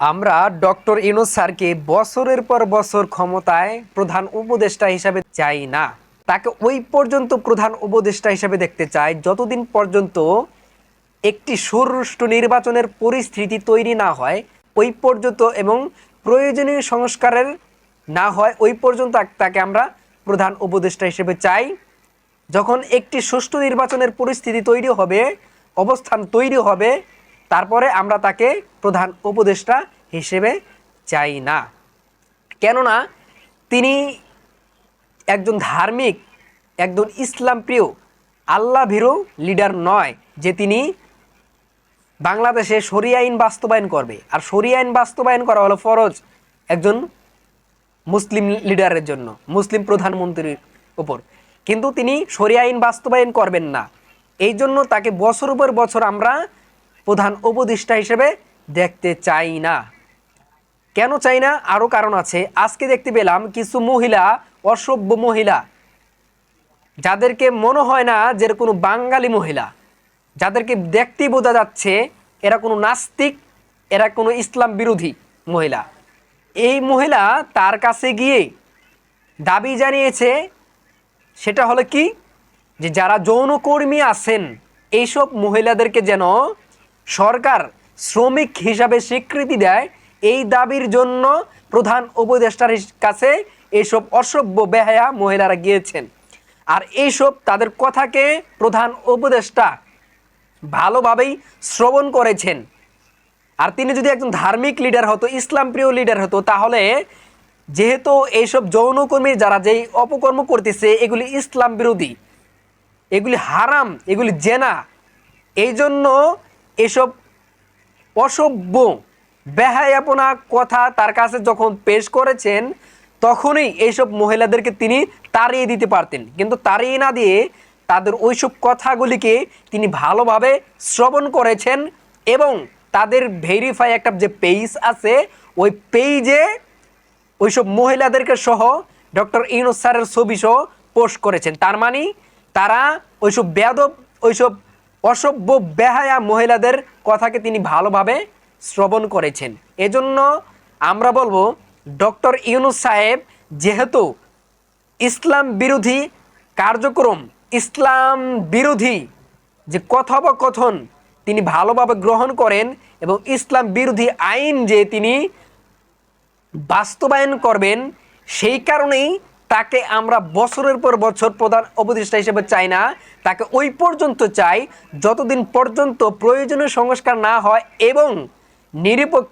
আমরা ডক্টর ইনোজ স্যারকে বছরের পর বছর ক্ষমতায় প্রধান উপদেষ্টা হিসাবে চাই না। তাকে ওই পর্যন্ত প্রধান উপদেষ্টা হিসাবে দেখতে চাই যতদিন পর্যন্ত একটি সুষ্ঠু নির্বাচনের পরিস্থিতি তৈরি না হয়, ওই পর্যন্ত এবং প্রয়োজনীয় সংস্কারের না হয়, ওই পর্যন্ত তাকে আমরা প্রধান উপদেষ্টা হিসেবে চাই। যখন একটি সুষ্ঠু নির্বাচনের পরিস্থিতি তৈরি হবে, অবস্থান তৈরি হবে তারপরে আমরা তাকে প্রধান উপদেষ্টা হিসেবে চাই না। কেননা তিনি একজন ধার্মিক, একজন ইসলাম প্রিয় আল্লাহ ভীরু লিডার নয় যে তিনি বাংলাদেশে শরিয়া আইন বাস্তবায়ন করবে। আর শরিয়া আইন বাস্তবায়ন করা হলো ফরজ একজন মুসলিম লিডারের জন্য, মুসলিম প্রধানমন্ত্রীর উপর। কিন্তু তিনি শরিয়া আইন বাস্তবায়ন করবেন না। এই জন্য তাকে বছর পর বছর আমরা প্রধান উপদেষ্টা হিসেবে দেখতে চাই না। কেন চাই না? আরও কারণ আছে। আজকে দেখতে পেলাম কিছু মহিলা, অসভ্য মহিলা, যাদেরকে মনে হয় না যে কোনো বাঙালি মহিলা। যাদেরকে দেখতেই বোঝা যাচ্ছে এরা কোনো নাস্তিক, এরা কোনো ইসলাম বিরোধী মহিলা। এই মহিলা তার কাছে গিয়ে দাবি জানিয়েছে, সেটা হলো কি? যে যারা যৌনকর্মী আছেন, এইসব মহিলাদেরকে যেন সরকার শ্রমিক হিসাবে স্বীকৃতি দেয় এই দাবির জন্য প্রধান উপদেষ্টার কাছে এইসব অসভ্য বেহায়া মহিলারা গিয়েছেন। আর এইসব তাদের কথাকে প্রধান উপদেষ্টা ভালোভাবেই শ্রবণ করেছেন। আর তিনি যদি একজন ধার্মিক লিডার হতো, ইসলাম প্রিয় লিডার হতো, তাহলে যেহেতু এইসব যৌনকর্মী যারা যেই অপকর্ম করতেছে, এগুলি ইসলাম বিরোধী, এগুলি হারাম, এগুলি জেনা, এই জন্য এসব অসভ্য বেহায়াপনা কথা তার কাছে যখন পেশ করেছেন, তখনই এইসব মহিলাদেরকে তিনি তাড়িয়ে দিতে পারতেন। কিন্তু তাড়িয়ে না দিয়ে তাদের ওইসব কথাগুলিকে তিনি ভালোভাবে শ্রবণ করেছেন এবং তাদের ভেরিফাই একটা যে পেজ আছে, ওই পেজে ওইসব মহিলাদেরকে সহ ডক্টর ইউনুস স্যারের ছবি সহ পোস্ট করেছেন। তার মানে তারা ওইসব বেদব ওইসব অসভ্য বেহায়া মহিলাদের কথাকে তিনি ভালোভাবে শ্রবণ করেছেন। এজন্য আমরা বলব, ডক্টর ইউনুস সাহেব যেহেতু ইসলাম বিরোধী কার্যক্রম, ইসলাম বিরোধী যে কথোপকথন তিনি ভালোভাবে গ্রহণ করেন এবং ইসলাম বিরোধী আইন যে তিনি বাস্তবায়ন করবেন, সেই কারণেই তাকে আমরা বছরের পর বছর প্রধান উপদেষ্টা হিসেবে চাই না। তাকে ওই পর্যন্ত চাই যতদিন পর্যন্ত প্রয়োজনীয় সংস্কার না হয় এবং নিরপেক্ষ